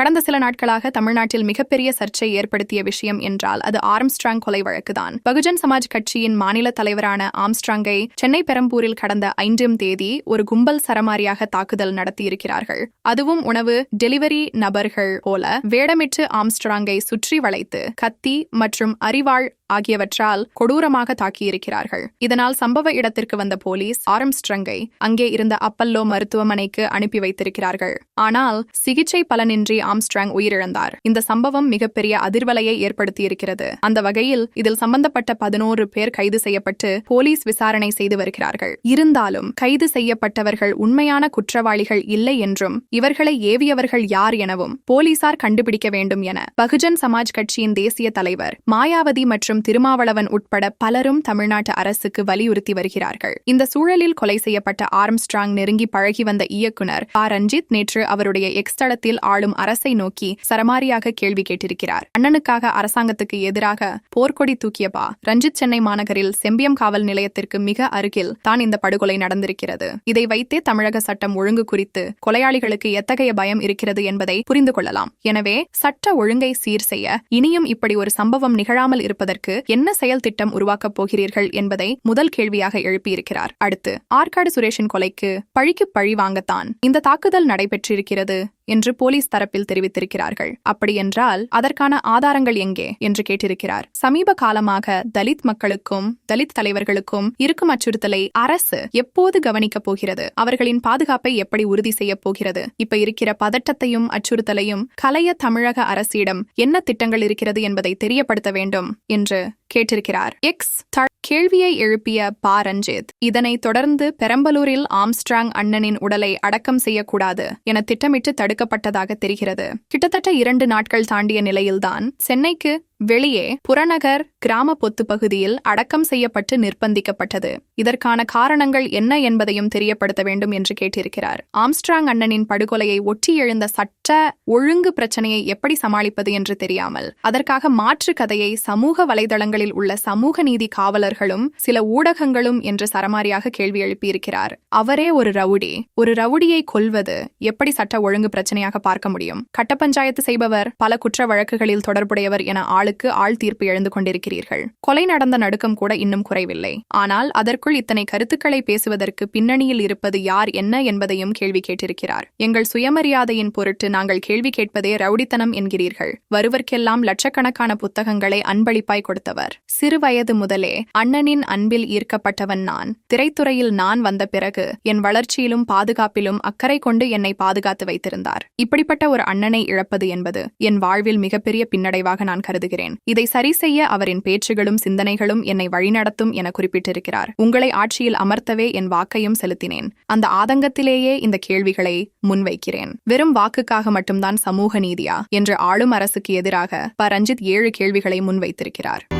கடந்த சில நாட்களாக தமிழ்நாட்டில் மிகப்பெரிய சர்ச்சை ஏற்படுத்திய விஷயம் என்றால் அது ஆர்ம்ஸ்ட்ராங் கொலை வழக்குதான். பகுஜன் சமாஜ் கட்சியின் மாநில தலைவரான ஆம்ஸ்ட்ராங்கை சென்னை பெரம்பூரில் கடந்த ஐந்தாம் தேதி ஒரு கும்பல் சரமாரியாக தாக்குதல் நடத்தியிருக்கிறார்கள். அதுவும் உணவு டெலிவரி நபர்கள் போல வேடமிட்டு ஆம்ஸ்ட்ராங்கை சுற்றி வளைத்து கத்தி மற்றும் அரிவாள் ஆகியவற்றால் கொடூரமாக தாக்கியிருக்கிறார்கள். இதனால் சம்பவ இடத்திற்கு வந்த போலீஸ் ஆரம்ஸ்ட்ரங்கை அங்கே இருந்த அப்பல்லோ மருத்துவமனைக்கு அனுப்பி வைத்திருக்கிறார்கள். ஆனால் சிகிச்சை பலனின்றி ஆம்ஸ்ட்ராங் உயிரிழந்தார். இந்த சம்பவம் மிகப்பெரிய அதிர்வலையை ஏற்படுத்தியிருக்கிறது. அந்த வகையில் இதில் சம்பந்தப்பட்ட பதினோரு பேர் கைது செய்யப்பட்டு போலீஸ் விசாரணை செய்து வருகிறார்கள். இருந்தாலும் கைது செய்யப்பட்டவர்கள் உண்மையான குற்றவாளிகள் இல்லை என்றும் இவர்களை ஏவியவர்கள் யார் எனவும் போலீசார் கண்டுபிடிக்க வேண்டும் என பகுஜன் சமாஜ் கட்சியின் தேசிய தலைவர் மாயாவதி மற்றும் திருமாவளவன் உட்பட பலரும் தமிழ்நாட்டு அரசுக்கு வலியுறுத்தி வருகிறார்கள். இந்த சூழலில் கொலை செய்யப்பட்ட ஆர்ம்ஸ்ட்ராங் நெருங்கி பழகி வந்த இயக்குனர் ஆ ரஞ்சித் நேற்று அவருடைய எக்ஸ் தளத்தில் ஆளும் அரசை நோக்கி சரமாரியாக கேள்வி கேட்டிருக்கிறார். அண்ணனுக்காக அரசாங்கத்துக்கு எதிராக போர்க்கொடி தூக்கிய பா. ரஞ்சித் சென்னை மாநகரில் செம்பியம் காவல் நிலையத்திற்கு மிக அருகில் தான் இந்த படுகொலை நடந்திருக்கிறது. இதை வைத்தே தமிழக சட்டம் ஒழுங்கு குறித்து கொலையாளிகளுக்கு எத்தகைய பயம் இருக்கிறது என்பதை புரிந்து கொள்ளலாம். எனவே சட்ட ஒழுங்கை சீர் செய்ய இனியும் இப்படி ஒரு சம்பவம் நிகழாமல் இருப்பதற்கு என்ன செயல் திட்டம் உருவாக்கப் போகிறீர்கள் என்பதை முதல் கேள்வியாக எழுப்பியிருக்கிறார். அடுத்து ஆற்காடு சுரேஷின் கொலைக்கு பழிக்கு பழி வாங்கத்தான் இந்த தாக்குதல் நடைபெற்றிருக்கிறது. என்று போலீஸ் தரப்பில் தெரிவித்திருக்கிறார்கள். அப்படியென்றால் அதற்கான ஆதாரங்கள் எங்கே? என்று கேட்டிருக்கிறார். சமீப காலமாக தலித் மக்களுக்கும் தலித் தலைவர்களுக்கும் இருக்கும் அச்சுறுத்தலை அரசு எப்போது கவனிக்கப் போகிறது? அவர்களின் பாதுகாப்பை எப்படி உறுதி செய்யப் போகிறது? இப்ப இருக்கிற பதட்டத்தையும் அச்சுறுத்தலையும் கலைய தமிழக அரசிடம் என்ன திட்டங்கள் இருக்கிறது என்பதை தெரியப்படுத்த வேண்டும் என்று கேட்டிருக்கிறார். எக்ஸ் கேள்வியை எழுப்பிய பா ரஞ்சித் இதனைத் தொடர்ந்து பெரம்பலூரில் ஆம்ஸ்ட்ராங் அண்ணனின் உடலை அடக்கம் செய்யக்கூடாது என திட்டமிட்டு தடுக்கப்பட்டதாக தெரிகிறது. கிட்டத்தட்ட இரண்டு நாட்கள் தாண்டிய நிலையில்தான் சென்னைக்கு வெளியே புறநகர் கிராம பொத்து பகுதியில் அடக்கம் செய்யப்பட்டு நிர்பந்திக்கப்பட்டது இதற்கான காரணங்கள் என்ன என்பதையும் தெரியப்படுத்த வேண்டும் என்று கேட்டிருக்கிறார். ஆம்ஸ்ட்ராங் அண்ணனின் படுகொலையை ஒட்டி எழுந்த சட்ட ஒழுங்கு பிரச்சனையை எப்படி சமாளிப்பது என்று தெரியாமல் அதற்காக மாற்று கதையை சமூக வலைதளங்களில் உள்ள சமூக நீதி காவலர்களும் சில ஊடகங்களும் என்று சரமாரியாக கேள்வி எழுப்பியிருக்கிறார். அவரே ஒரு ரவுடி. ஒரு ரவுடியை கொல்வது எப்படி சட்ட ஒழுங்கு பிரச்சனையாக பார்க்க முடியும்? கட்ட பஞ்சாயத்து செய்பவர் பல குற்ற வழக்குகளில் தொடர்புடையவர் என ஆளு ஆளுக்கு ஆள் தீர்ப்பு எழுந்து கொண்டிருக்கிறீர்கள். கொலை நடந்த நடுக்கம் கூட இன்னும் குறைவில்லை. ஆனால் அதற்குள் இத்தனை கருத்துக்களை பேசுவதற்கு பின்னணியில் இருப்பது யார் என்ன என்பதையும் கேள்வி கேட்டிருக்கிறார். எங்கள் சுயமரியாதையின் பொருட்டு நாங்கள் கேள்வி கேட்பதே ரவுடித்தனம் என்கிறீர்கள். வருவர்க்கெல்லாம் லட்சக்கணக்கான புத்தகங்களை அன்பளிப்பாய் கொடுத்தவர். சிறுவயது முதலே அண்ணனின் அன்பில் ஈர்க்கப்பட்டவன் நான். திரைத்துறையில் நான் வந்த பிறகு என் வளர்ச்சியிலும் பாதுகாப்பிலும் அக்கறை கொண்டு என்னை பாதுகாத்து வைத்திருந்தார். இப்படிப்பட்ட ஒரு அண்ணனை இழப்பது என்பது என் வாழ்வில் மிகப்பெரிய பின்னடைவாக நான் கருதுகிறேன். நம்புகிறேன் இதை சரி செய்ய அவரின் பேச்சுகளும் சிந்தனைகளும் என்னை வழிநடத்தும் என குறிப்பிட்டிருக்கிறார். உங்களை ஆட்சியில் அமர்த்தவே என் வாக்கையும் செலுத்தினேன். அந்த ஆதங்கத்திலேயே இந்த கேள்விகளை முன்வைக்கிறேன். வெறும் வாக்குக்காக மட்டும்தான் சமூக நீதியா? என்று ஆளும் அரசுக்கு எதிராக ப ரஞ்சித் ஏழு கேள்விகளை முன்வைத்திருக்கிறார்.